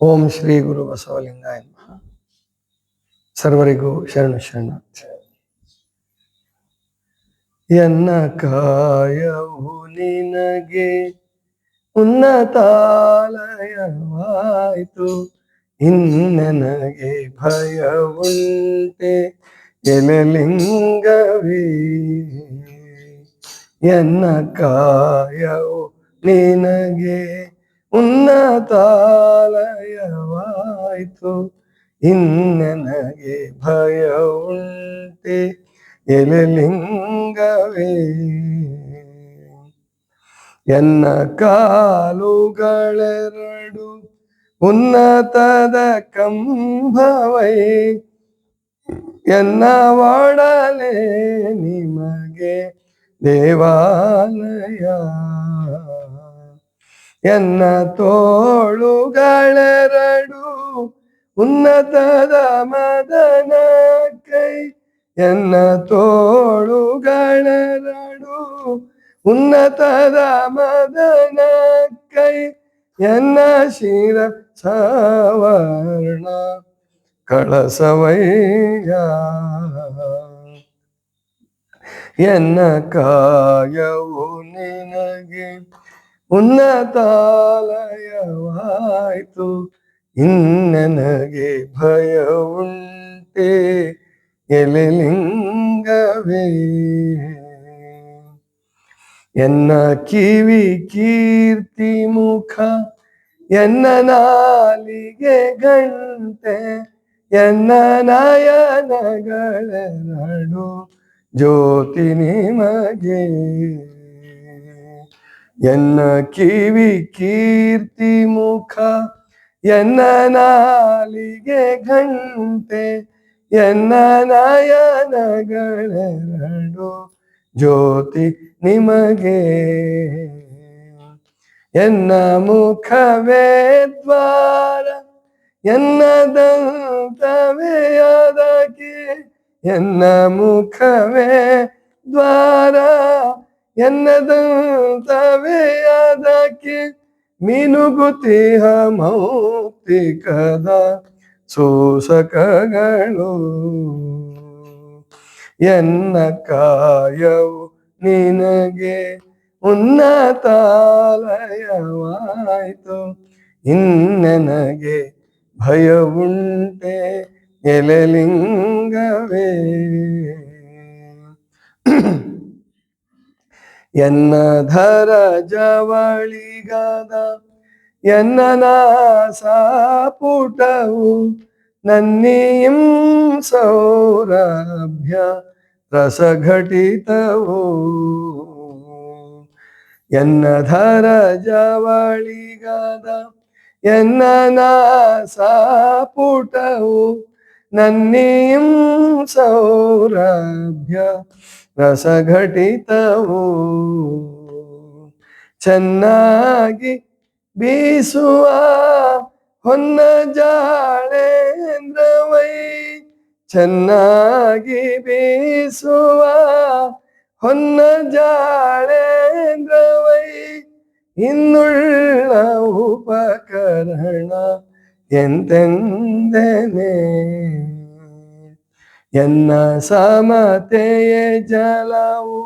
ಓಂ ಶ್ರೀ ಗುರು ಬಸವಲಿಂಗಾಯ ಸರ್ವರಿಗೂ ಶರಣು ಎನ್ನ ಕಾಯವು ನಿನಗೆ ಉನ್ನತಾಲಯವಾಯಿತು. ಇನ್ನನಗೆ ಭಯ ಉಂಟೆ ಎಲೆಲಿಂಗವೇ ಎನ್ನ ಕಾಯವು ನಿನಗೆ ಉನ್ನತಾಲಯವಾಯಿತು. ಇನ್ನನಗೆ ಭಯ ಉಂಟೆ? ಎಲೆಲಿಂಗವೇ? ಎನ್ನ ಕಾಲುಗಳೆರಡು? ಉನ್ನತದ ಕಂಭವೈ? ಎನ್ನ ವಾಡಲೇ ನಿಮಗೆ ದೇವಾಲಯ? ಎನ್ನ ತೋಳುಗಳೆರಡು ಉನ್ನತದ ಮದನ ಕೈ ಎನ್ನ ತೋಳುಗಳೆರಡು ಉನ್ನತದ ಮದನ ಕೈ ಎನ್ನ ಶಿರ ಸವರ್ಣ ಕಳಸವಯ್ಯ ಎನ್ನ ಕಾಯವು ನಿನಗೆ ಉನ್ನತಾಲಯವಾಯಿತು ಇನ್ನನಗೆ ಭಯ ಉಂಟೆ ಎಲೆಲಿಂಗವೇ ಎನ್ನ ಕಿವಿ ಕೀರ್ತಿ ಮುಖ ಎನ್ನ ನಾಲಿಗೆ ಗಂಟೆ ಎನ್ನ ನಯನಗಳೆರಡು ಜ್ಯೋತಿ ನಿಮಗೆ ಎನ್ನ ಕಿವಿ ಕೀರ್ತಿ ಮುಖ, ಎನ್ನ ನಾಲಿಗೆ ಘಂಟೆ, ಎನ್ನ ನಯನಗಳೆರಡು ಜ್ಯೋತಿ ನಿಮಗೆ. ಎನ್ನ ಮುಖವೇ ದ್ವಾರ, ಎನ್ನ ದಂತವೇ ಅದಕ್ಕೆ, ಎನ್ನ ಮುಖವೇ ದ್ವಾರ. ಎನ್ನದಂತವೇ ಅದಕ್ಕೆ ಮಿನುಗುತಿಹ ಮೌಕ್ತಿಕದ ಸೋಸಕಗಳು. ಎನ್ನ ಕಾಯವು ನಿನಗೆ ಉನ್ನತಾಲಯವಾಯಿತು. ಇನ್ನೆನಗೆ ಭಯ ಉಂಟೆ ಎಲೆಲಿಂಗವೇ. ಎನ್ನ ಧರ ಜವಳಿಗದ, ಎನ್ನ ನಾಸಾಪುಟವು ನನ್ನಿಂ ಸೌರಭ್ಯ ರಸಘಟಿತವು. ಎನ್ನ ಧರ ಜವಳಿಗದ, ಎನ್ನ ನಾಸಾಪುಟವು ನನ್ನಿಂ ಸೌರಭ್ಯ ರಸಘಟಿತವು ಚೆನ್ನಾಗಿ ಬೀಸುವ ಹೊನ್ನ ಜಾಳೇಂದ್ರವೈ ಚೆನ್ನಾಗಿ ಬೀಸುವ ಹೊನ್ನ ಜಾಳೇಂದ್ರವೈ ಇನ್ನುಳ್ಳ ಉಪಕರಣ ಎಂತೆಂದನೆ. ಎನ್ನ ಸಮತೆಯೇ ಜಲವು,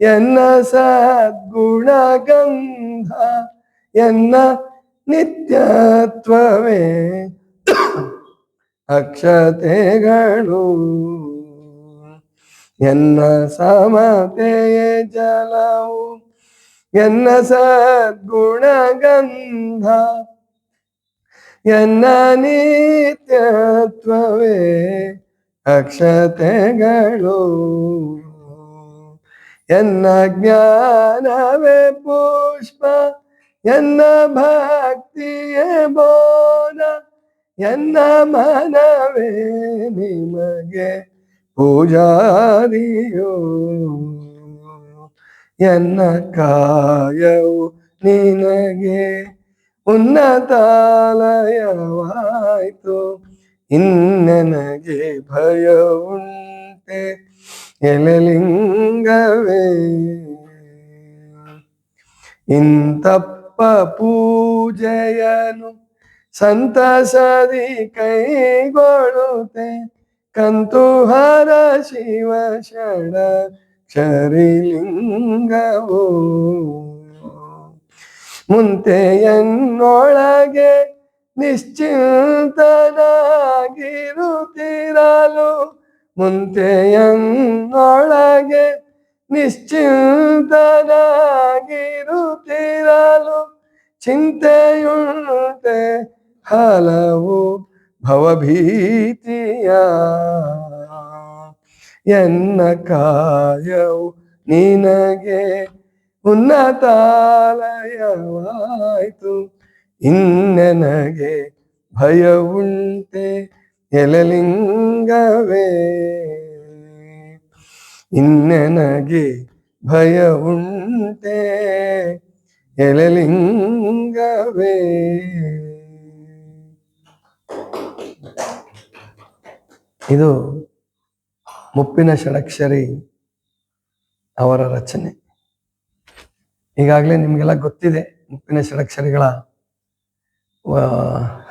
ಎನ್ನ ಸದ್ಗುಣ ಗಂಧ ಎನ್ನ ನಿತ್ಯತ್ವವೇ ಅಕ್ಷತೆಗಳು. ಎನ್ನ ಸಮತೆಯೇ ಜಲವು, ಎನ್ನ ಸದ್ಗುಣ ಗಂಧ ಎನ್ನ ನಿತ್ಯತ್ವವೇ ಅಕ್ಷತೆಗಳು ಎನ್ನ ಜ್ಞಾನವೇ ಪುಷ್ಪ ಎನ್ನ ಭಕ್ತಿಯೇ ಬೋಧ ಎನ್ನ ಮನವೇ ನಿಮಗೆ ಪೂಜಾರಿಯೋ ಎನ್ನ ಕಾಯವು ನಿನಗೆ ಉನ್ನತಾಲಯವಾಯಿತು ಇನ್ನನಗೆ ಭಯ ಉಂಟೆ ಎಲೆಲಿಂಗವೇ? ಇಂತಪ್ಪ ಪೂಜೆಯನು ಸಂತಸದಿ ಕೈಗೊಳ್ಳುತ್ತೆ. ಕಂತುಹರ ಶಿವ ಶರಣ ಕ್ಷರಿಲಿಂಗವೋ? ಮುಂತೆಯನ್ನೊಳಗೆ ನಿಶ್ಚಿಂತನಾಗಿರುತ್ತಿರಲು? ಮುಂತೆಯನ್ನೊಳಗೆ ನಿಶ್ಚಿಂತನಾಗಿರುತ್ತಿರಲು? ಚಿಂತೆಯುಂಟೆ ಹಲವು ಭವಭೀತಿಯ ಎನ್ನ ಕಾಯವು ನಿನಗೆ ಉನ್ನತಾಲಯವಾಯ್ತು. ಇನ್ನೆನಗೆ ಭಯವುಂಟೆ ಎಲಲಿಂಗವೇ? ಭಯ ಭಯವುಂಟೆ ಎಲಲಿಂಗವೇ? ಇದು ಮುಪ್ಪಿನ ಷಡಕ್ಷರಿ ಅವರ ರಚನೆ. ಈಗಾಗಲೇ ನಿಮಗೆಲ್ಲ ಗೊತ್ತಿದೆ ಮುಪ್ಪಿನ ಷಡಕ್ಷರಿಗಳ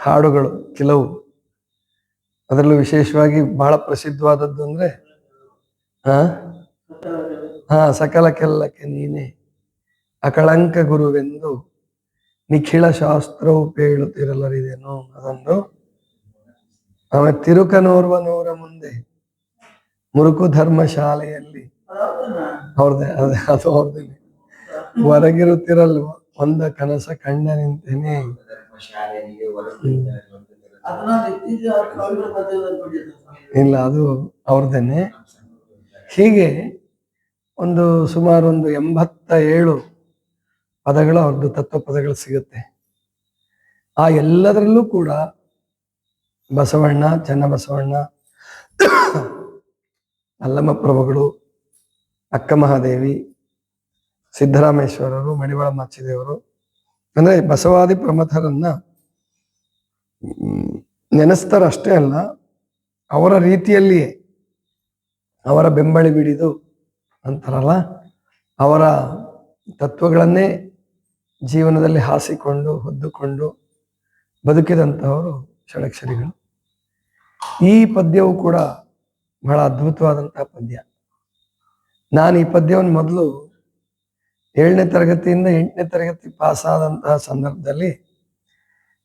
ಹಾಡುಗಳು ಕೆಲವು ಅದರಲ್ಲೂ ವಿಶೇಷವಾಗಿ ಬಹಳ ಪ್ರಸಿದ್ಧವಾದದ್ದು ಅಂದ್ರೆ ಹಾ ಹಾ ಸಕಲಕ್ಕೆಲ್ಲಕ್ಕೆ ನೀನೆ ಅಕಳಂಕ ಗುರುವೆಂದು ನಿಖಿಳ ಶಾಸ್ತ್ರವು ಪೇಳುತ್ತಿರಲರಿದೆನು ಅದೊಂದು ಆಮೇಲೆ ತಿರುಕನೋರ್ವ ನೂರ ಮುಂದೆ ಮುರುಕು ಧರ್ಮಶಾಲೆಯಲ್ಲಿ ಅವ್ರದ್ದೇ, ಅದೇ, ಅದು ಅವ್ರದೇ ಹೊರಗಿರುತ್ತಿರಲ್ವ, ಒಂದ ಕನಸ ಕಂಡ ನಿಂತೇನೆ ಇಲ್ಲ, ಅದು ಅವ್ರದ್ದೇನೆ. ಹೀಗೆ ಒಂದು ಸುಮಾರು ಒಂದು ಎಂಬತ್ತ ಏಳು ಪದಗಳು ಅವ್ರದ್ದು ತತ್ವ ಪದಗಳು ಸಿಗುತ್ತೆ. ಆ ಎಲ್ಲದರಲ್ಲೂ ಕೂಡ ಬಸವಣ್ಣ, ಚನ್ನಬಸವಣ್ಣ, ಅಲ್ಲಮ್ಮ ಪ್ರಭುಗಳು ಅಕ್ಕ ಮಹಾದೇವಿ ಸಿದ್ದರಾಮೇಶ್ವರರು ಮಡಿವಾಳ ಮಾಚಿದೇವರು ಅಂದ್ರೆ ಬಸವಾದಿ ಪ್ರಮಥರನ್ನ ನೆನೆಸ್ತಾರಷ್ಟೇ ಅಲ್ಲ, ಅವರ ರೀತಿಯಲ್ಲಿಯೇ ಅವರ ಬೆಂಬಳಿ ಬಿಡಿದು ಅಂತಾರಲ್ಲ, ಅವರ ತತ್ವಗಳನ್ನೇ ಜೀವನದಲ್ಲಿ ಹಾಸಿಕೊಂಡು, ಹೊದ್ದುಕೊಂಡು ಬದುಕಿದಂಥವರು ಷಡಕ್ಷರಿಗಳು. ಈ ಪದ್ಯವು ಕೂಡ ಬಹಳ ಅದ್ಭುತವಾದಂತಹ ಪದ್ಯ. ನಾನು ಈ ಪದ್ಯವನ್ನು ಮೊದಲು ಏಳನೇ ತರಗತಿಯಿಂದ ಎಂಟನೇ ತರಗತಿ ಪಾಸ್ ಆದಂತಹ ಸಂದರ್ಭದಲ್ಲಿ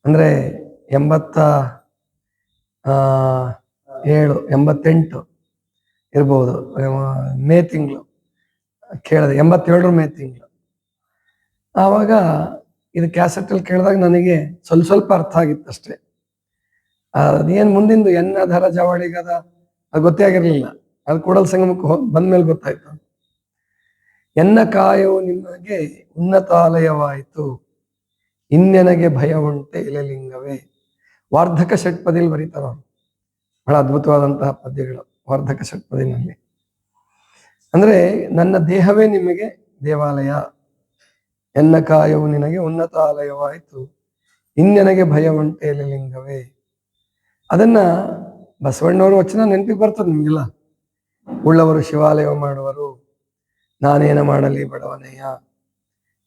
ಅಂದ್ರೆ ಎಂಬತ್ತ ಏಳು, ಎಂಬತ್ತೆಂಟು ಇರ್ಬೋದು. ಮೇ ತಿಂಗಳು ಕೇಳಿದೆ ಎಂಬತ್ತೇಳರ ಮೇ ತಿಂಗಳು. ಆವಾಗ ಇದು ಕ್ಯಾಸೆಟಲ್ಲಿ ಕೇಳಿದಾಗ ನನಗೆ ಸ್ವಲ್ಪ ಸ್ವಲ್ಪ ಅರ್ಥ ಆಗಿತ್ತು ಅಷ್ಟೇ. ಅದೇನು ಮುಂದಿಂದು ಎನ್ನ, ಧರ ಜವಳಿಗದ ಅದು ಗೊತ್ತೇ ಆಗಿರಲಿಲ್ಲ. ಅದು ಕೂಡಲ ಸಂಗಮಕ್ಕೆ ಹೋಗ್ ಬಂದ್ಮೇಲೆ ಗೊತ್ತಾಯ್ತು. ಎನ್ನ ಕಾಯವು ನಿಮಗೆ ಉನ್ನತಾಲಯವಾಯಿತು. ಇನ್ನೆನಗೆ ಭಯ ಉಂಟೆ ಇಲಲಿಂಗವೇ ವಾರ್ಧಕ ಷಟ್ಪದಿಲ್ ಬರೀತಾರ. ಬಹಳ ಅದ್ಭುತವಾದಂತಹ ಪದ್ಯಗಳು ವಾರ್ಧಕ ಷಟ್ಪದಿನಲ್ಲಿ. ಅಂದ್ರೆ ನನ್ನ ದೇಹವೇ ನಿಮಗೆ ದೇವಾಲಯ. ಎನ್ನ ಕಾಯವು ನಿನಗೆ ಉನ್ನತ ಆಲಯವಾಯಿತು ಇನ್ನೆನಗೆ ಭಯ ಉಂಟೆ ಇಲಲಿಂಗವೇ ಅದನ್ನ ಬಸವಣ್ಣವರು ವಚನ ನೆನಪಿಗೆ ಬರ್ತದೆ ನಿಮಗೆಲ್ಲ. ಉಳ್ಳವರು ಶಿವಾಲಯ ಮಾಡುವರು. ನಾನೇನ ಮಾಡಲಿ ಬಡವನೆಯ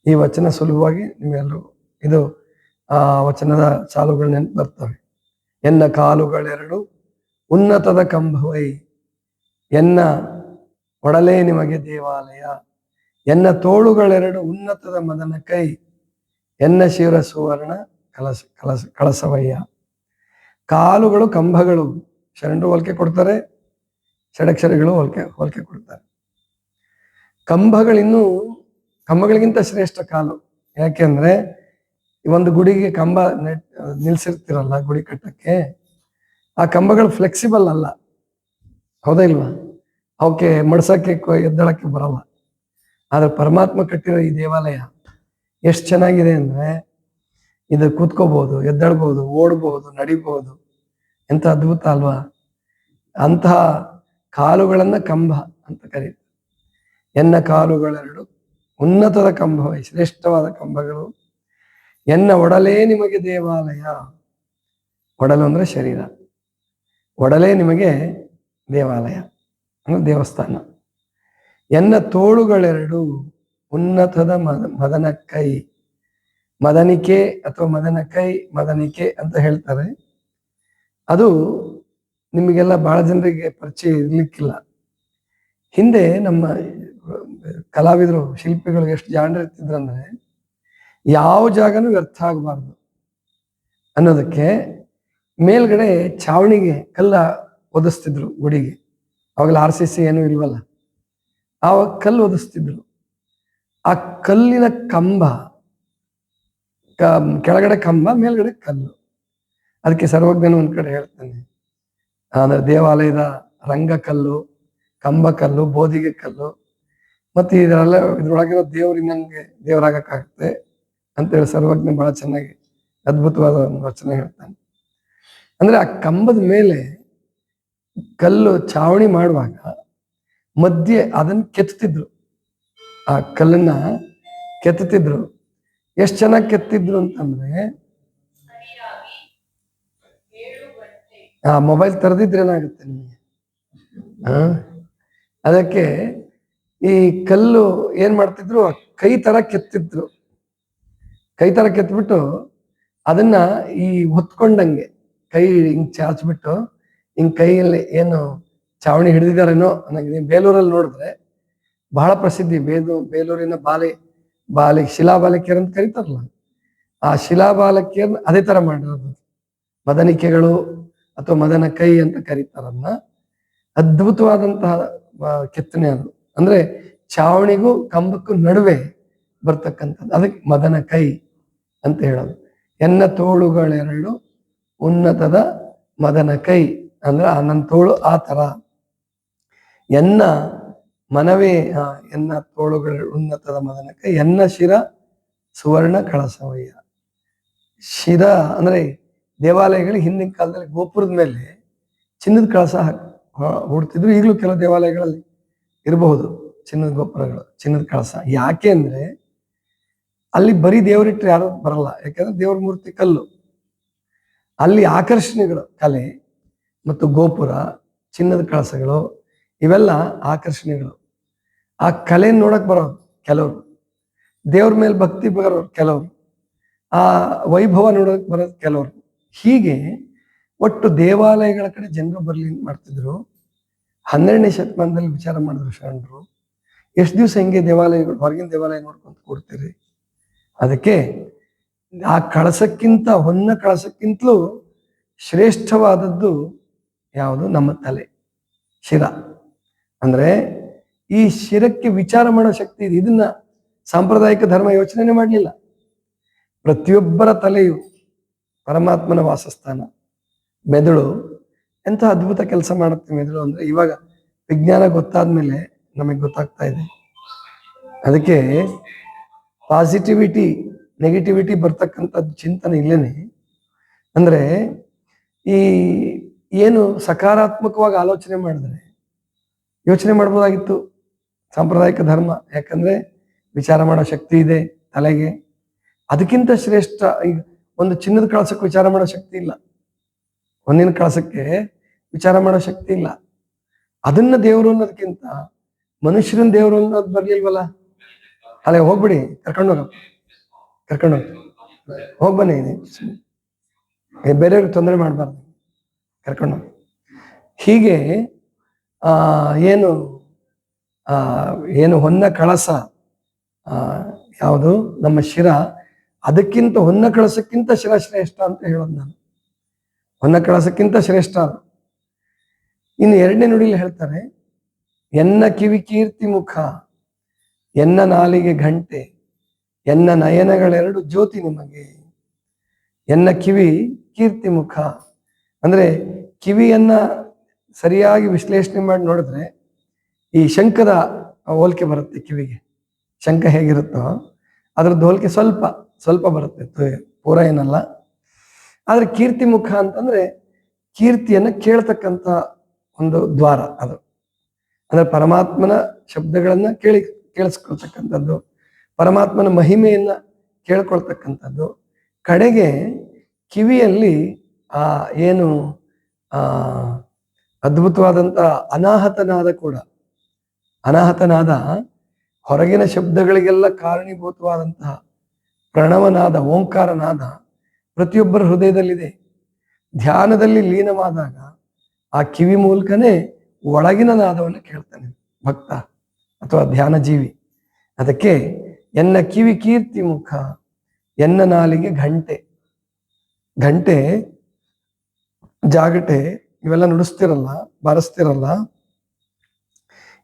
ಈ ವಚನ ಸುಲಭವಾಗಿ ನಿಮಗೆಲ್ಲರೂ ಇದು, ಆ ವಚನದ ಸಾಲುಗಳು ನೆನಪು ಬರ್ತವೆ. ಎನ್ನ ಕಾಲುಗಳೆರಡು, ಉನ್ನತದ ಕಂಬವೈ. ಎನ್ನ ಒಡಲೇ ನಿಮಗೆ ದೇವಾಲಯ. ಎನ್ನ ತೋಳುಗಳೆರಡು, ಉನ್ನತದ ಮದನ ಕೈ. ಎನ್ನ ಶಿವರ ಸುವರ್ಣ ಕಲಸ ಕಲಸ, ಕಳಸವಯ್ಯ. ಕಾಲುಗಳು ಕಂಬಗಳು. ಶರಣರು ಹೋಲಿಕೆ ಕೊಡ್ತಾರೆ, ಷಡಕ್ಷರಿಗಳು ಹೋಲಿಕೆ ಹೋಲಿಕೆ ಕೊಡ್ತಾರೆ. ಕಂಬಗಳಿನ್ನೂ ಕಂಬಗಳಿಗಿಂತ ಶ್ರೇಷ್ಠ ಕಾಲು. ಯಾಕೆಂದ್ರೆ ಒಂದು ಗುಡಿಗೆ ಕಂಬ ನಿಲ್ಸಿರ್ತಿರಲ್ಲ ಗುಡಿ ಕಟ್ಟಕ್ಕೆ, ಆ ಕಂಬಗಳು ಫ್ಲೆಕ್ಸಿಬಲ್ ಅಲ್ಲ. ಹೌದಾ ಇಲ್ವಾ? ಅವಕ್ಕೆ ಮಡ್ಸಕ್ಕೆ ಎದ್ದಳಕ್ಕೆ ಬರಲ್ಲ. ಆದ್ರೆ ಪರಮಾತ್ಮ ಕಟ್ಟಿರೋ ಈ ದೇವಾಲಯ ಎಷ್ಟು ಚೆನ್ನಾಗಿದೆ ಅಂದ್ರೆ ಇದು ಕೂತ್ಕೋಬಹುದು ಎದ್ದಳ್ಬಹುದು ಓಡ್ಬಹುದು ನಡಿಬಹುದು ಎಂತ ಅದ್ಭುತ ಅಲ್ವಾ? ಅಂತಹ ಕಾಲುಗಳನ್ನ ಕಂಬ ಅಂತ ಕರೀತಾರೆ. ಎನ್ನ ಕಾಲುಗಳೆರಡು, ಉನ್ನತದ ಕಂಬವೇ ಶ್ರೇಷ್ಠವಾದ ಕಂಬಗಳು ಎನ್ನ ಒಡಲೇ ನಿಮಗೆ ದೇವಾಲಯ. ಒಡಲು ಅಂದರೆ ಶರೀರ. ಒಡಲೇ ನಿಮಗೆ ದೇವಾಲಯ, ಅಂದ್ರೆ ದೇವಸ್ಥಾನ. ಎನ್ನ ತೋಳುಗಳೆರಡು, ಉನ್ನತದ ಮದ, ಮದನ ಕೈ. ಮದನಿಕೆ ಅಥವಾ ಮದನಕೈ ಮದನಿಕೆ ಅಂತ ಹೇಳ್ತಾರೆ. ಅದು ನಿಮಗೆಲ್ಲ ಬಹಳ ಜನರಿಗೆ ಪರಿಚಯ ಇರಲಿಕ್ಕಿಲ್ಲ. ಹಿಂದೆ ನಮ್ಮ ಕಲಾವಿದರು ಶಿಲ್ಪಿಗಳು ಎಷ್ಟು ಅಂದ್ರೆ ಯಾವ ಜಾಗನೂ ವ್ಯರ್ಥ ಆಗಬಾರ್ದು ಅನ್ನೋದಕ್ಕೆ ಮೇಲ್ಗಡೆ ಚಾವಣಿಗೆ ಕಲ್ಲ ಒದಿಸ್ತಿದ್ರು ಗುಡಿಗೆ. ಅವಾಗಲ ಆರ್ ಸಿ ಸಿ ಏನೂ ಇಲ್ವಲ್ಲ? ಆವಾಗ ಕಲ್ಲು ಒದಿಸ್ತಿದ್ರು. ಆ ಕಲ್ಲಿನ ಕಂಬ ಕೆಳಗಡೆ ಕಂಬ, ಮೇಲ್ಗಡೆ ಕಲ್ಲು. ಅದಕ್ಕೆ ಸರ್ವಜ್ಞನ ಒಂದ್ ಕಡೆ ಹೇಳ್ತಾನೆ. ಅಂದ್ರೆ ದೇವಾಲಯದ ರಂಗಕಲ್ಲು, ಕಂಬಕಲ್ಲು, ಬೋಧಿಗೆ ಕಲ್ಲು ಮತ್ತೆ ಇದರಲ್ಲ ಇದ್ರೊಳಗಿರೋ ದೇವ್ರಿಗೆ ನಂಗೆ ದೇವರಾಗಕ್ಕಾಗುತ್ತೆ ಅಂತೇಳಿ ಸರ್ವಜ್ಞ ಬಹಳ ಚೆನ್ನಾಗಿ ಅದ್ಭುತವಾದ ಒಂದು ವಚನ ಹೇಳ್ತಾನೆ. ಅಂದ್ರೆ ಆ ಕಂಬದ ಮೇಲೆ ಕಲ್ಲು ಚಾವಣಿ ಮಾಡುವಾಗ ಮಧ್ಯೆ ಅದನ್ನ ಕೆತ್ತಿದ್ರು ಆ ಕಲ್ಲನ್ನ ಕೆತ್ತಿದ್ರು ಎಷ್ಟು ಚೆನ್ನಾಗಿ ಕೆತ್ತಿದ್ರು ಅಂತಂದ್ರೆ ಆ ಮೊಬೈಲ್ ತೆರೆದಿದ್ರೆ ಏನಾಗುತ್ತೆ ನಿಮಗೆ? ಅದಕ್ಕೆ ಈ ಕಲ್ಲು ಏನ್ ಮಾಡ್ತಿದ್ರು? ಕೈ ತರ ಕೆತ್ತಿದ್ರು. ಕೈ ತರ ಕೆತ್ಬಿಟ್ಟು ಅದನ್ನ ಈ ಹೊತ್ಕೊಂಡಂಗೆ ಕೈ ಹಿಂಗ್ ಚಾಚ್ಬಿಟ್ಟು ಹಿಂಗ್ ಕೈಯಲ್ಲಿ ಏನು ಚಾವಣಿ ಹಿಡಿದಿದಾರೇನೋ ನನಗೆ ಬೇಲೂರಲ್ಲಿ ನೋಡಿದ್ರೆ ಬಹಳ ಪ್ರಸಿದ್ಧಿ. ಬೇದು, ಬೇಲೂರಿನ ಬಾಲಿ ಬಾಲಿ, ಶಿಲಾ ಬಾಲಕಿಯರ್ ಅಂತ ಕರೀತಾರಲ್ಲ. ಆ ಶಿಲಾಬಾಲಕಿಯರ್ ಅದೇ ತರ ಮಾಡಿರೋದು. ಮದನಿಕೆಗಳು ಅಥವಾ ಮದನ ಕೈ ಅಂತ ಕರೀತಾರನ್ನ. ಅದ್ಭುತವಾದಂತಹ ಕೆತ್ತನೆ ಅದು. ಅಂದ್ರೆ ಚಾವಣಿಗೂ ಕಂಬಕ್ಕೂ ನಡುವೆ ಬರ್ತಕ್ಕಂಥದ್ದು. ಅದಕ್ಕೆ ಮದನ ಕೈ ಅಂತ ಹೇಳೋದು. ಎನ್ನ ತೋಳುಗಳೆರಡು ಉನ್ನತದ ಮದನ ಕೈ ಅಂದ್ರೆ ನನ್ನ ತೋಳು ಆ ತರ. ಎನ್ನ ಮನವೇ ಎನ್ನ ತೋಳುಗಳ ಉನ್ನತದ ಮದನ ಕೈ, ಎನ್ನ ಶಿರ ಸುವರ್ಣ ಕಳಸವಯ್ಯ. ಶಿರ ಅಂದ್ರೆ ದೇವಾಲಯಗಳು ಹಿಂದಿನ ಕಾಲದಲ್ಲಿ ಗೋಪುರದ ಮೇಲೆ ಚಿನ್ನದ ಕಳಸ ಹೂಡ್ತಿದ್ರು. ಈಗಲೂ ಕೆಲವು ದೇವಾಲಯಗಳಲ್ಲಿ ಇರಬಹುದು. ಚಿನ್ನದ ಗೋಪುರಗಳು, ಚಿನ್ನದ ಕಳಸ. ಯಾಕೆ ಅಂದ್ರೆ ಅಲ್ಲಿ ಬರೀ ದೇವರಿಟ್ರೆ ಯಾರು ಬರಲ್ಲ. ಯಾಕಂದ್ರೆ ದೇವ್ರ ಮೂರ್ತಿ ಕಲ್ಲು. ಅಲ್ಲಿ ಆಕರ್ಷಣೆಗಳು, ಕಲೆ ಮತ್ತು ಗೋಪುರ, ಚಿನ್ನದ ಕಳಸಗಳು, ಇವೆಲ್ಲ ಆಕರ್ಷಣೆಗಳು. ಆ ಕಲೆ ನೋಡಕ್ ಬರೋರು ಕೆಲವರು. ದೇವ್ರ ಮೇಲೆ ಭಕ್ತಿ ಬರೋರು ಕೆಲವರು. ಆ ವೈಭವ ನೋಡಕ್ ಬರೋದು ಕೆಲವರು. ಹೀಗೆ ಒಟ್ಟು ದೇವಾಲಯಗಳ ಕಡೆ ಜನರು ಬರ್ಲಿ ಮಾಡ್ತಿದ್ರು. ಹನ್ನೆರಡನೇ ಶತಮಾನದಲ್ಲಿ ವಿಚಾರ ಮಾಡಿದ್ರು ಶರಣರು ಎಷ್ಟು ದಿವಸ ಹಿಂಗೆ ದೇವಾಲಯಗಳು, ಹೊರಗಿನ ದೇವಾಲಯ ನೋಡ್ಕೊಂತ ಕೂಡ್ತೀರಿ ಅದಕ್ಕೆ ಆ ಕಳಸಕ್ಕಿಂತ ಹೊನ್ನ ಕಳಸಕ್ಕಿಂತಲೂ ಶ್ರೇಷ್ಠವಾದದ್ದು ಯಾವುದು? ನಮ್ಮ ತಲೆ, ಶಿರ. ಅಂದ್ರೆ ಈ ಶಿರಕ್ಕೆ ವಿಚಾರ ಮಾಡೋ ಶಕ್ತಿ ಇದೆ. ಇದನ್ನ ಸಾಂಪ್ರದಾಯಿಕ ಧರ್ಮ ಯೋಚನೆ ಮಾಡಲಿಲ್ಲ. ಪ್ರತಿಯೊಬ್ಬರ ತಲೆಯು ಪರಮಾತ್ಮನ ವಾಸಸ್ಥಾನ. ಮೆದುಳು ಎಂಥ ಅದ್ಭುತ ಕೆಲಸ ಮಾಡುತ್ತೆ ಮೆದುಳು ಅಂದ್ರೆ ಇವಾಗ ವಿಜ್ಞಾನ ಗೊತ್ತಾದ್ಮೇಲೆ ನಮಗೆ ಗೊತ್ತಾಗ್ತಾ ಇದೆ. ಅದಕ್ಕೆ ಪಾಸಿಟಿವಿಟಿ ನೆಗೆಟಿವಿಟಿ ಬರ್ತಕ್ಕಂಥದ್ದು ಚಿಂತನೆ ಇಲ್ಲೇನೆ. ಅಂದ್ರೆ ಈ ಏನು ಸಕಾರಾತ್ಮಕವಾಗಿ ಆಲೋಚನೆ ಮಾಡಿದ್ರೆ ಯೋಚನೆ ಮಾಡ್ಬೋದಾಗಿತ್ತು. ಸಾಂಪ್ರದಾಯಿಕ ಧರ್ಮ, ಯಾಕಂದ್ರೆ ವಿಚಾರ ಮಾಡೋ ಶಕ್ತಿ ಇದೆ ತಲೆಗೆ. ಅದಕ್ಕಿಂತ ಶ್ರೇಷ್ಠ, ಈಗ ಒಂದು ಚಿನ್ನದ ಕಳಸಕ್ಕೆ ವಿಚಾರ ಮಾಡೋ ಶಕ್ತಿ ಇಲ್ಲ. ಹೊನ್ನಿನ ಕಳಸಕ್ಕೆ ವಿಚಾರ ಮಾಡೋ ಶಕ್ತಿ ಇಲ್ಲ. ಅದನ್ನ ದೇವರು ಅನ್ನೋದಕ್ಕಿಂತ ಮನುಷ್ಯರನ್ನ ದೇವರು ಅನ್ನೋದು ಬರ್ಲಿಲ್ವಲ್ಲ? ಅಲ್ಲೇ ಹೋಗ್ಬಿಡಿ, ಕರ್ಕೊಂಡು ಹೋಗ. ಕರ್ಕೊಂಡು ಹೋಗಿ. ಬನ್ನಿ. ಬೇರೆಯವ್ರಿಗೆ ತೊಂದರೆ ಮಾಡಬಾರ್ದು. ಕರ್ಕೊಂಡು ಹೋಗಿ. ಹೀಗೆ, ಆ, ಏನು ಆ, ಏನು ಹೊನ್ನ ಕಳಸ, ಆ, ಯಾವುದು? ನಮ್ಮ ಶಿರ. ಅದಕ್ಕಿಂತ ಹೊನ್ನ ಕಳಸಕ್ಕಿಂತ ಶಿರ ಶ್ರೇಷ್ಠ ಅಂತ ಹೇಳೋದು ನಾನು. ಹೊನ್ನ ಕಳಸಕ್ಕಿಂತ ಶ್ರೇಷ್ಠ ಅದು. ಇನ್ನು ಎರಡನೇ ನುಡಿಲಿ ಹೇಳ್ತಾರೆ, ಎನ್ನ ಕಿವಿ ಕೀರ್ತಿ ಮುಖ, ಎನ್ನ ನಾಲಿಗೆ ಘಂಟೆ, ಎನ್ನ ನಯನಗಳೆರಡು ಜ್ಯೋತಿ ನಿಮಗೆ, ಎನ್ನ ಕಿವಿ ಕೀರ್ತಿ ಮುಖ. ಅಂದ್ರೆ ಕಿವಿಯನ್ನ ಸರಿಯಾಗಿ ವಿಶ್ಲೇಷಣೆ ಮಾಡಿ ನೋಡಿದ್ರೆ ಈ ಶಂಖದ ಹೋಲಿಕೆ ಬರುತ್ತೆ ಕಿವಿಗೆ. ಶಂಖ ಹೇಗಿರುತ್ತೋ, ಅದ್ರದ್ದು ಹೋಲಿಕೆ ಸ್ವಲ್ಪ ಸ್ವಲ್ಪ ಬರುತ್ತೆ ಪೂರ ಏನಲ್ಲ. ಆದ್ರೆ ಕೀರ್ತಿ ಮುಖ ಅಂತಂದ್ರೆ ಕೀರ್ತಿಯನ್ನ ಕೇಳ್ತಕ್ಕಂತ ಒಂದು ದ್ವಾರ ಅದು. ಅಂದ್ರೆ ಪರಮಾತ್ಮನ ಶಬ್ದಗಳನ್ನ ಕೇಳಿ, ಕೇಳಿಸ್ಕೊಳ್ತಕ್ಕಂಥದ್ದು, ಪರಮಾತ್ಮನ ಮಹಿಮೆಯನ್ನ ಕೇಳ್ಕೊಳ್ತಕ್ಕಂಥದ್ದು, ಕಡೆಗೆ ಕಿವಿಯಲ್ಲಿ ಆ ಏನು ಆ ಅದ್ಭುತವಾದಂತ ಅನಾಹತನಾದ ಕೂಡ, ಅನಾಹತನಾದ ಹೊರಗಿನ ಶಬ್ದಗಳಿಗೆಲ್ಲ ಕಾರಣೀಭೂತವಾದಂತಹ ಪ್ರಣವನಾದ, ಓಂಕಾರನಾದ ಪ್ರತಿಯೊಬ್ಬರ ಹೃದಯದಲ್ಲಿದೆ. ಧ್ಯಾನದಲ್ಲಿ ಲೀನವಾದಾಗ ಆ ಕಿವಿ ಮೂಲಕನೇ ಒಳಗಿನ ನಾದವನ್ನು ಕೇಳ್ತಾನೆ ಭಕ್ತ ಅಥವಾ ಧ್ಯಾನ ಜೀವಿ. ಅದಕ್ಕೆ ಎನ್ನ ಕಿವಿ ಕೀರ್ತಿ ಮುಖ, ಎನ್ನ ನಾಲಿಗೆ ಘಂಟೆ. ಘಂಟೆ, ಜಾಗಟೆ ಇವೆಲ್ಲ ನುಡಿಸ್ತಿರಲ್ಲ, ಬಾರಿಸ್ತಿರಲ್ಲ.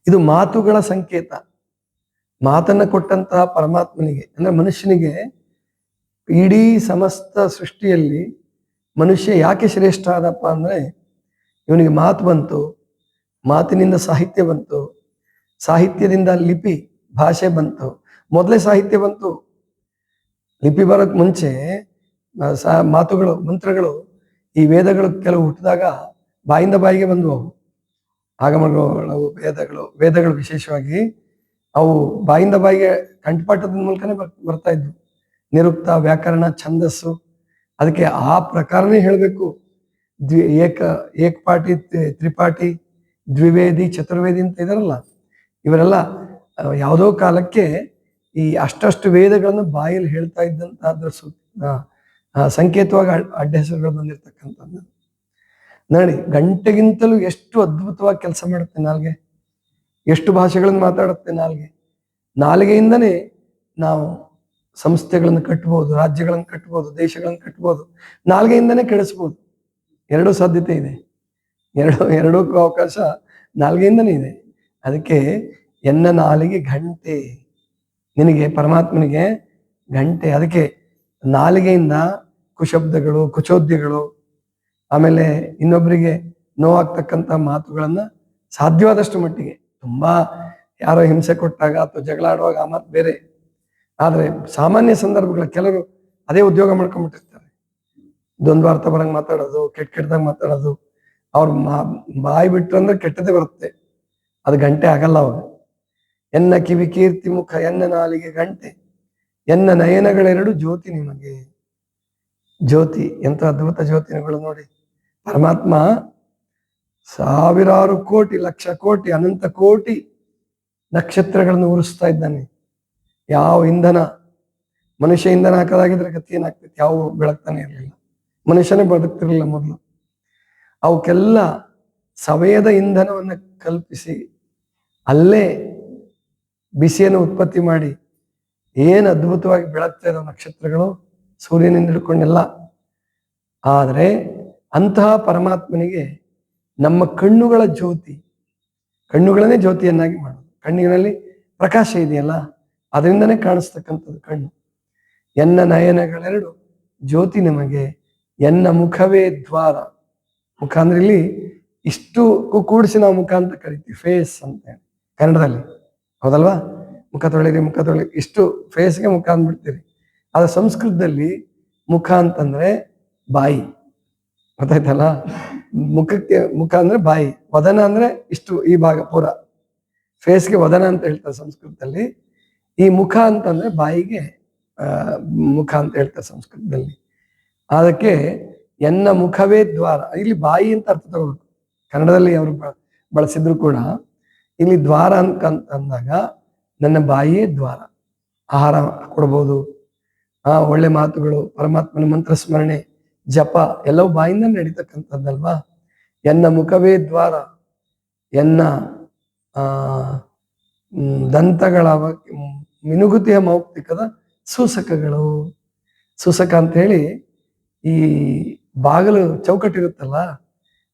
ಇದು ಮಾತುಗಳ ಸಂಕೇತ. ಮಾತನ್ನ ಕೊಟ್ಟಂತಹ ಪರಮಾತ್ಮನಿಗೆ, ಅಂದ್ರೆ ಮನುಷ್ಯನಿಗೆ ಇಡೀ ಸಮಸ್ತ ಸೃಷ್ಟಿಯಲ್ಲಿ ಮನುಷ್ಯ ಯಾಕೆ ಶ್ರೇಷ್ಠ ಆದಪ್ಪ ಅಂದರೆ ಇವನಿಗೆ ಮಾತು ಬಂತು, ಮಾತಿನಿಂದ ಸಾಹಿತ್ಯ ಬಂತು, ಸಾಹಿತ್ಯದಿಂದ ಲಿಪಿ ಭಾಷೆ ಬಂತು. ಮೊದಲೇ ಸಾಹಿತ್ಯ ಬಂತು. ಲಿಪಿ ಬರೋಕ್ಕೆ ಮುಂಚೆ ಮಾತುಗಳು, ಮಂತ್ರಗಳು, ಈ ವೇದಗಳು ಕೆಲವು ಹುಟ್ಟಿದಾಗ ಬಾಯಿಂದ ಬಾಯಿಗೆ ಬಂದವು ಅವು. ಆಗಮಗಳು ವೇದಗಳು ವೇದಗಳು ವಿಶೇಷವಾಗಿ ಅವು ಬಾಯಿಂದ ಬಾಯಿಗೆ ಕಂಠಪಾಠದ ಮೂಲಕನೇ ಬರ್, ಬರ್ತಾ ಇದ್ವು. ನಿರುಕ್ತ ವ್ಯಾಕರಣ, ಛಂದಸ್ಸು. ಅದಕ್ಕೆ ಆ ಪ್ರಕಾರನೇ ಹೇಳಬೇಕು. ದ್ವಿ, ಏಕ, ಏಕಪಾಟಿ, ತ್ರಿ- ತ್ರಿಪಾಠಿ, ದ್ವಿವೇದಿ, ಚತುರ್ವೇದಿ ಅಂತ ಇದಾರಲ್ಲ, ಇವರೆಲ್ಲ ಯಾವುದೋ ಕಾಲಕ್ಕೆ ಈ ಅಷ್ಟಷ್ಟು ವೇದಗಳನ್ನು ಬಾಯಲ್ಲಿ ಹೇಳ್ತಾ ಇದ್ದಂತ ಅದ್ರ ಸು ಸಂಕೇತವಾಗಿ ಅಡ್- ಅಡ್ಡ ಹೆಸರುಗಳು ಬಂದಿರತಕ್ಕಂಥದ್ದು. ನೋಡಿ, ಗಂಟೆಗಿಂತಲೂ ಎಷ್ಟು ಅದ್ಭುತವಾಗಿ ಕೆಲಸ ಮಾಡುತ್ತೆ ನಾಲ್ಗೆ. ಎಷ್ಟು ಭಾಷೆಗಳನ್ನು ಮಾತಾಡುತ್ತೆ ನಾಲ್ಗೆ. ನಾಲಿಗೆಯಿಂದನೇ ನಾವು ಸಂಸ್ಥೆಗಳನ್ನು ಕಟ್ಬೋದು, ರಾಜ್ಯಗಳನ್ನು ಕಟ್ಬೋದು, ದೇಶಗಳನ್ನು ಕಟ್ಬೋದು, ನಾಲ್ಗೆಯಿಂದನೇ ಕೆಡಿಸ್ಬೋದು. ಎರಡೂ ಸಾಧ್ಯತೆ ಇದೆ. ಎರಡು, ಎರಡಕ್ಕೂ ಅವಕಾಶ ನಾಲ್ಗೆಯಿಂದನೇ ಇದೆ. ಅದಕ್ಕೆ ಎನ್ನ ನಾಲಿಗೆ ಗಂಟೆ ನಿನಗೆ, ಪರಮಾತ್ಮನಿಗೆ ಗಂಟೆ ಅದಕ್ಕೆ ನಾಲಿಗೆಯಿಂದ ಕುಶಬ್ದಗಳು, ಕುಚೋದ್ಯಗಳು, ಆಮೇಲೆ ಇನ್ನೊಬ್ಬರಿಗೆ ನೋವಾಗ್ತಕ್ಕಂಥ ಮಾತುಗಳನ್ನು ಸಾಧ್ಯವಾದಷ್ಟು ಮಟ್ಟಿಗೆ. ತುಂಬಾ ಯಾರೋ ಹಿಂಸೆ ಕೊಟ್ಟಾಗ ಅಥವಾ ಜಗಳಾಡುವಾಗ ಆ ಮಾತು ಬೇರೆ. ಆದ್ರೆ ಸಾಮಾನ್ಯ ಸಂದರ್ಭಗಳ ಕೆಲವರು ಅದೇ ಉದ್ಯೋಗ ಮಾಡ್ಕೊಂಡ್ಬಿಟ್ಟಿರ್ತಾರೆ. ದ್ವಂದ್ವಾರ್ಥ ಬರಂಗ್ ಮಾತಾಡೋದು, ಕೆಟ್ಟ ಕೆಟ್ಟದಾಗ ಮಾತಾಡೋದು. ಅವ್ರ ಮಾ, ಬಾಯಿ ಬಿಟ್ರು ಅಂದ್ರೆ ಕೆಟ್ಟದೇ ಬರುತ್ತೆ. ಅದು ಗಂಟೆ ಆಗಲ್ಲ ಅವಾಗ ಎನ್ನ ಕಿವಿ ಕೀರ್ತಿ ಮುಖ, ಎನ್ನ ನಾಲಿಗೆ ಗಂಟೆ, ಎನ್ನ ನಯನಗಳೆರಡು ಜ್ಯೋತಿ ನಿಮಗೆ. ಜ್ಯೋತಿ ಎಂತ ಅದ್ಭುತ ಜ್ಯೋತಿಗಳು ನೋಡಿ. ಪರಮಾತ್ಮ ಸಾವಿರಾರು ಕೋಟಿ, ಲಕ್ಷ ಕೋಟಿ, ಅನಂತ ಕೋಟಿ ನಕ್ಷತ್ರಗಳನ್ನು ಉರಿಸ್ತಾ ಇದ್ದಾನೆ. ಯಾವ ಇಂಧನ, ಮನುಷ್ಯ ಇಂಧನ ಹಾಕೋದಾಗಿದ್ರೆ ಗತಿ ಏನಾಗ್ತೈತಿ? ಯಾವ ಬೆಳಕ್ತಾನೆ ಇರಲಿಲ್ಲ. ಮನುಷ್ಯನೇ ಬದುಕ್ತಿರ್ಲಿಲ್ಲ ಮೊದಲು. ಅವಕ್ಕೆಲ್ಲ ಸಮಯದ ಇಂಧನವನ್ನು ಕಲ್ಪಿಸಿ, ಅಲ್ಲೇ ಬಿಸಿಯನ್ನು ಉತ್ಪತ್ತಿ ಮಾಡಿ, ಏನು ಅದ್ಭುತವಾಗಿ ಬೆಳಗ್ತಾ ಇರೋ ನಕ್ಷತ್ರಗಳು, ಸೂರ್ಯನಿಂದ ಹಿಡ್ಕೊಂಡೆಲ್ಲ ಆದರೆ ಅಂತಹ ಪರಮಾತ್ಮನಿಗೆ ನಮ್ಮ ಕಣ್ಣುಗಳ ಜ್ಯೋತಿ, ಕಣ್ಣುಗಳನ್ನೇ ಜ್ಯೋತಿಯನ್ನಾಗಿ ಮಾಡೋದು. ಕಣ್ಣಿನಲ್ಲಿ ಪ್ರಕಾಶ ಇದೆಯಲ್ಲ? ಅದರಿಂದನೇ ಕಾಣಿಸ್ತಕ್ಕಂಥದ್ದು ಕಣ್ಣು. ಎನ್ನ ನಯನಗಳೆರಡು ಜ್ಯೋತಿ ನಮಗೆ, ಎನ್ನ ಮುಖವೇ ದ್ವಾರ. ಮುಖ ಅಂದ್ರೆ ಇಲ್ಲಿ ಇಷ್ಟು ಕೂಡಿಸಿ ನಾವು ಮುಖ ಅಂತ ಕರಿತೀವಿ ಫೇಸ್ ಅಂತ ಕನ್ನಡದಲ್ಲಿ. ಹೌದಲ್ವಾ? ಮುಖ ತೊಳಿರಿ ಮುಖ ತೊಳಿ ಇಷ್ಟು ಫೇಸ್ಗೆ ಮುಖ ಅಂದ್ಬಿಡ್ತೀರಿ. ಆದ್ರೆ ಸಂಸ್ಕೃತದಲ್ಲಿ ಮುಖ ಅಂತಂದ್ರೆ ಬಾಯಿ. ಗೊತ್ತಾಯ್ತಲ್ಲ? ಮುಖಕ್ಕೆ ಮುಖ ಅಂದ್ರೆ ಬಾಯಿ. ವದನ ಅಂದ್ರೆ ಇಷ್ಟು ಈ ಭಾಗ ಪೂರ. ಫೇಸ್ಗೆ ವದನ ಅಂತ ಹೇಳ್ತಾರೆ ಸಂಸ್ಕೃತದಲ್ಲಿ. ಈ ಮುಖ ಅಂತಂದ್ರೆ ಬಾಯಿಗೆ ಮುಖ ಅಂತ ಹೇಳ್ತಾರೆ ಸಂಸ್ಕೃತದಲ್ಲಿ. ಅದಕ್ಕೆ ಎನ್ನ ಮುಖವೇ ದ್ವಾರ. ಇಲ್ಲಿ ಬಾಯಿ ಅಂತ ಅರ್ಥ ತಗೋಬೇಕು. ಕನ್ನಡದಲ್ಲಿ ಅವರು ಬಳಸಿದ್ರು ಕೂಡ. ಇಲ್ಲಿ ದ್ವಾರ ಅಂತ ಅಂದಾಗ ನನ್ನ ಬಾಯಿಯೇ ದ್ವಾರ. ಆಹಾರ ಕೊಡ್ಬೋದು. ಆ, ಒಳ್ಳೆ ಮಾತುಗಳು, ಪರಮಾತ್ಮನ ಮಂತ್ರ ಸ್ಮರಣೆ ಜಪ ಎಲ್ಲವೂ ಬಾಯಿಂದ ನಡೀತಕ್ಕಂಥದ್ದಲ್ವಾ? ಎನ್ನ ಮುಖವೇ ದ್ವಾರ. ಎನ್ನ, ಆ ದಂತಗಳ ಮಿನುಗುತಿಯ ಮೌಕ್ತಿಕದ ಸೂಸಕಗಳು. ಸೂಸಕ ಅಂತ ಹೇಳಿ ಈ ಬಾಗಿಲು ಚೌಕಟ್ಟಿರುತ್ತಲ್ಲ,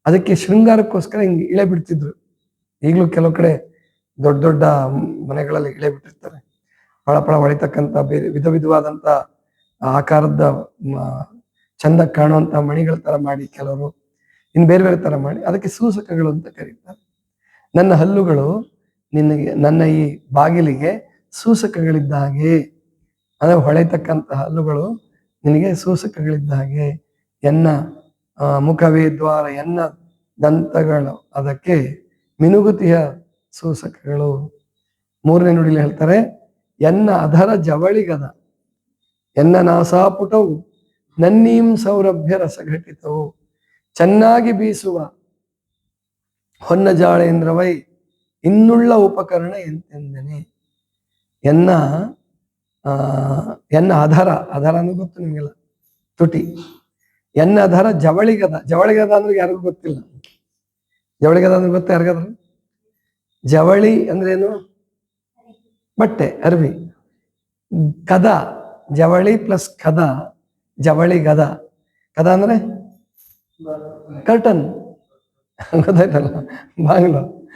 ಅದಕ್ಕೆ ಶೃಂಗಾರಕ್ಕೋಸ್ಕರ ಹಿಂಗೆ ಇಳೆ ಬಿಡ್ತಿದ್ರು. ಈಗಲೂ ಕೆಲವು ಕಡೆ ದೊಡ್ಡ ದೊಡ್ಡ ಮನೆಗಳಲ್ಲಿ ಇಳೆ ಬಿಟ್ಟಿರ್ತಾರೆ. ಪಳಪಳ ಹೊಳಿತಕ್ಕಂಥ ಬೇರೆ ವಿಧ ವಿಧವಾದಂಥ ಆಕಾರದ ಚಂದ ಕಾಣುವಂಥ ಮಣಿಗಳ ತರ ಮಾಡಿ ಕೆಲವರು, ಇನ್ನು ಬೇರೆ ಬೇರೆ ತರ ಮಾಡಿ, ಅದಕ್ಕೆ ಸೂಸಕಗಳು ಅಂತ ಕರೀತಾರೆ. ನನ್ನ ಹಲ್ಲುಗಳು ನಿನಗೆ, ನನ್ನ ಈ ಬಾಗಿಲಿಗೆ ಸೂಸಕಗಳಿದ್ದ ಹಾಗೆ ಹೊಳೆತಕ್ಕಂತಹ ಹೊಳೆತಕ್ಕಂತ ಹಲ್ಲುಗಳು ನಿನಗೆ ಸೂಸಕಗಳಿದ್ದ ಹಾಗೆ ಎನ್ನ ಮುಖವೇ, ದ್ವಾರ, ಎನ್ನ ದಂತಗಳು, ಅದಕ್ಕೆ ಮಿನುಗುತಿಯ ಸೂಸಕಗಳು. ಮೂರನೇ ನುಡಿಲಿ ಹೇಳ್ತಾರೆ, ಎನ್ನ ಅಧರ ಜವಳಿಗದ, ಎನ್ನ ನಾಸಾಪುಟವು ನನ್ನೀಂ ಸೌರಭ್ಯ ರಸಘಟಿತವು, ಚೆನ್ನಾಗಿ ಬೀಸುವ ಹೊನ್ನ ಜಾಳೇಂದ್ರವೈ ಇನ್ನುಳ್ಳ ಉಪಕರಣ ಎಂತೆಂದನೆ. ಎನ್ನ ಎನ್ನ ಅಧರ ಅಧರ ಅನ್ನೋದು ಗೊತ್ತು ನಿಮಗೆಲ್ಲ, ತುಟಿ. ಎನ್ನ ಅಧರ ಜವಳಿಗದ ಜವಳಿಗದ ಅಂದ್ರೆ ಯಾರಿಗೂ ಗೊತ್ತಿಲ್ಲ. ಜವಳಿಗದ ಅಂದ್ರೆ ಗೊತ್ತಾ ಯಾರಿಗಾದ್ರು? ಜವಳಿ ಅಂದ್ರೆ ಏನು? ಬಟ್ಟೆ, ಅರ್ವಿ. ಕದ, ಜವಳಿ ಪ್ಲಸ್ ಕದ, ಜವಳಿ ಗದ. ಕದ ಅಂದ್ರೆ? ಕರ್ಟನ್. ಗೊತ್ತಾಯ್ತಲ್ಲ? ಬಾಂಗ್ಲೋ.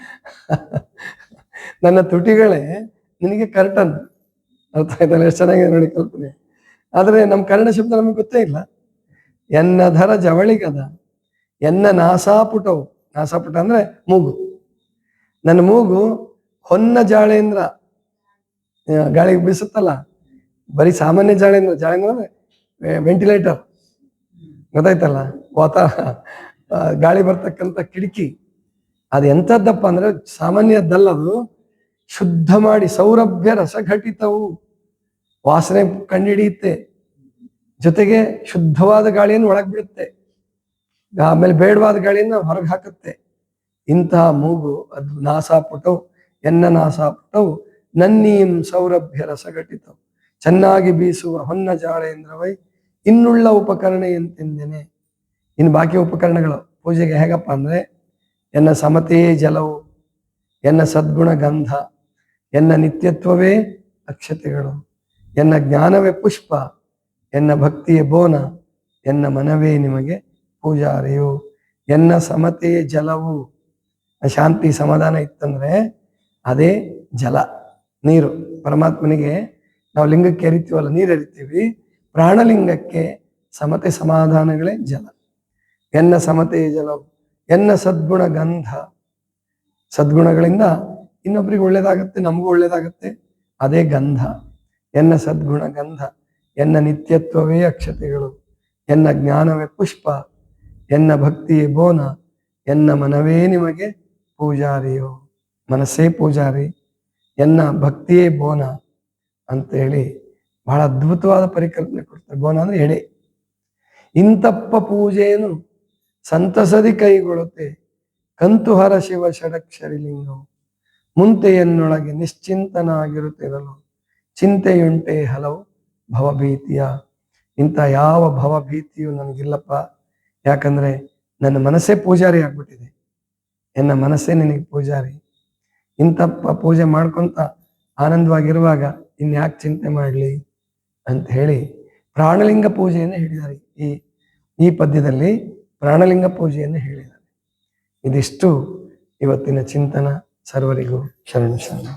ನನ್ನ ತುಟಿಗಳೇ ನಿನಗೆ ಕರ್ಟನ್ ಅರ್ಥ ಆಯ್ತಲ್ಲ ಎಷ್ಟು ಚೆನ್ನಾಗಿದೆ ನೋಡಿ ಕಲ್ಪನೆ. ಆದರೆ ನಮ್ಮ ಕನ್ನಡ ಶಬ್ದ ನಮಗೆ ಗೊತ್ತೇ ಇಲ್ಲ. ಎನ್ನ ಧರ ಜವಳಿಗದ ಎನ್ನ ನಾಸಾಪುಟವು ನಾಸಾಪುಟ ಅಂದ್ರೆ ಮೂಗು. ನನ್ನ ಮೂಗು ಹೊನ್ನ ಆ, ಗಾಳಿಗೆ ಬೀಸುತ್ತಲ್ಲ? ಬರೀ ಸಾಮಾನ್ಯ ಜಾಳೆಂದ್ರ ಜಾಳೆಂದ್ರ ವೆಂಟಿಲೇಟರ್ ಗೊತ್ತಾಯ್ತಲ್ಲ? ವಾತಾ ಗಾಳಿ ಬರ್ತಕ್ಕಂಥ ಕಿಟಕಿ. ಅದು ಎಂಥದ್ದಪ್ಪ ಅಂದ್ರೆ ಸಾಮಾನ್ಯದ್ದಲ್ಲ ಅದು. ಶುದ್ಧ ಮಾಡಿ ಸೌರಭ್ಯ ರಸಘಟಿತವು. ವಾಸನೆ ಕಂಡಿಡಿಯುತ್ತೆ ಜೊತೆಗೆ ಶುದ್ಧವಾದ ಗಾಳಿಯನ್ನು ಒಳಗೆ ಬಿಡುತ್ತೆ ಆಮೇಲೆ ಬೇಡವಾದ ಗಾಳಿಯನ್ನು ಹೊರಗೆ ಹಾಕುತ್ತೆ. ಇಂತಹ ಮೂಗು, ಅದು ನಾಸಾಪುಟವು, ಎನ್ನ ನಾಸಾಪುಟವು, ನನ್ನೀಂ ಸೌರಭ್ಯ ರಸಘಟಿತವು. ಚೆನ್ನಾಗಿ ಬೀಸುವ ಹೊನ್ನ ಜಾಳೆಂದ್ರವೈ ಇನ್ನುಳ್ಳ ಉಪಕರಣ ಎಂತೆಂದೇನೆ. ಇನ್ನು ಬಾಕಿ ಉಪಕರಣಗಳು, ಪೂಜೆಗೆ ಹೇಗಪ್ಪ ಅಂದ್ರೆ, ಎನ್ನ ಸಮತೆಯೇ ಜಲವು, ಎನ್ನ ಸದ್ಗುಣ ಗಂಧ ಎನ್ನ ನಿತ್ಯತ್ವವೇ ಅಕ್ಷತೆಗಳು, ಎನ್ನ ಜ್ಞಾನವೇ ಪುಷ್ಪ, ಎನ್ನ ಭಕ್ತಿಯ ಬೋನ, ಎನ್ನ ಮನವೇ ನಿಮಗೆ ಪೂಜಾರಿಯು, ಎನ್ನ ಸಮತೆಯೇ ಜಲವು. ಶಾಂತಿ ಸಮಾಧಾನ ಇತ್ತಂದ್ರೆ ಅದೇ ಜಲ, ನೀರು. ಪರಮಾತ್ಮನಿಗೆ ನಾವು ಲಿಂಗಕ್ಕೆ ಎರಿತೀವಲ್ಲ ನೀರು ಎರಿತೀವಿ ಪ್ರಾಣಲಿಂಗಕ್ಕೆ ಸಮತೆ ಸಮಾಧಾನಗಳೇ ಜಲ. ಎನ್ನ ಸಮತೆಯ ಜಲವು, ಎನ್ನ ಸದ್ಗುಣ ಗಂಧ. ಸದ್ಗುಣಗಳಿಂದ ಇನ್ನೊಬ್ರಿಗೆ ಒಳ್ಳೇದಾಗತ್ತೆ, ನಮಗೂ ಒಳ್ಳೇದಾಗತ್ತೆ. ಅದೇ ಗಂಧ, ಎನ್ನ ಸದ್ಗುಣ ಗಂಧ ಎನ್ನ ನಿತ್ಯತ್ವವೇ ಅಕ್ಷತೆಗಳು, ಎನ್ನ ಜ್ಞಾನವೇ ಪುಷ್ಪ, ಎನ್ನ ಭಕ್ತಿಯೇ ಬೋನ, ಎನ್ನ ಮನವೇ ನಿಮಗೆ ಪೂಜಾರಿಯೋ, ಮನಸ್ಸೇ ಪೂಜಾರಿ, ಎನ್ನ ಭಕ್ತಿಯೇ ಬೋನ ಅಂತೇಳಿ ಬಹಳ ಅದ್ಭುತವಾದ ಪರಿಕಲ್ಪನೆ ಕೊಡ್ತಾರೆ. ಬೋನ ಅಂದ್ರೆ ಎಡೆ. ಇಂತಪ್ಪ ಪೂಜೆಯನ್ನು ಸಂತಸದಿ ಕೈಗೊಳ್ಳುತ್ತೆ. ಕಂತುಹರ ಶಿವ ಷಡಕ್ಷರಿ ಲಿಂಗವು ಮುಂತೆಯನ್ನೊಳಗೆ ನಿಶ್ಚಿಂತನಾಗಿರುತ್ತಿರಲು ಚಿಂತೆಯುಂಟೆ ಹಲವು ಭವಭೀತಿಯ. ಇಂಥ ಯಾವ ಭವಭೀತಿಯು ನನಗಿಲ್ಲಪ್ಪ. ಯಾಕಂದ್ರೆ ನನ್ನ ಮನಸ್ಸೇ ಪೂಜಾರಿ ಆಗ್ಬಿಟ್ಟಿದೆ. ನನ್ನ ಮನಸ್ಸೇ ನಿನಗೆ ಪೂಜಾರಿ. ಇಂಥಪ್ಪ ಪೂಜೆ ಮಾಡ್ಕೊಂತ ಆನಂದವಾಗಿರುವಾಗ ಇನ್ಯಾಕೆ ಚಿಂತೆ ಮಾಡಲಿ ಅಂತ ಹೇಳಿ ಪ್ರಾಣಲಿಂಗ ಪೂಜೆಯನ್ನು ಹೇಳಿದ್ದಾರೆ. ಈ ಈ ಪದ್ಯದಲ್ಲಿ ಪ್ರಾಣಲಿಂಗ ಪೂಜೆಯನ್ನು ಹೇಳಿದ್ದಾರೆ. ಇದಿಷ್ಟು ಇವತ್ತಿನ ಚಿಂತನ. ಸರ್ವರಿಗೂ ಶರಣ ಶರಣ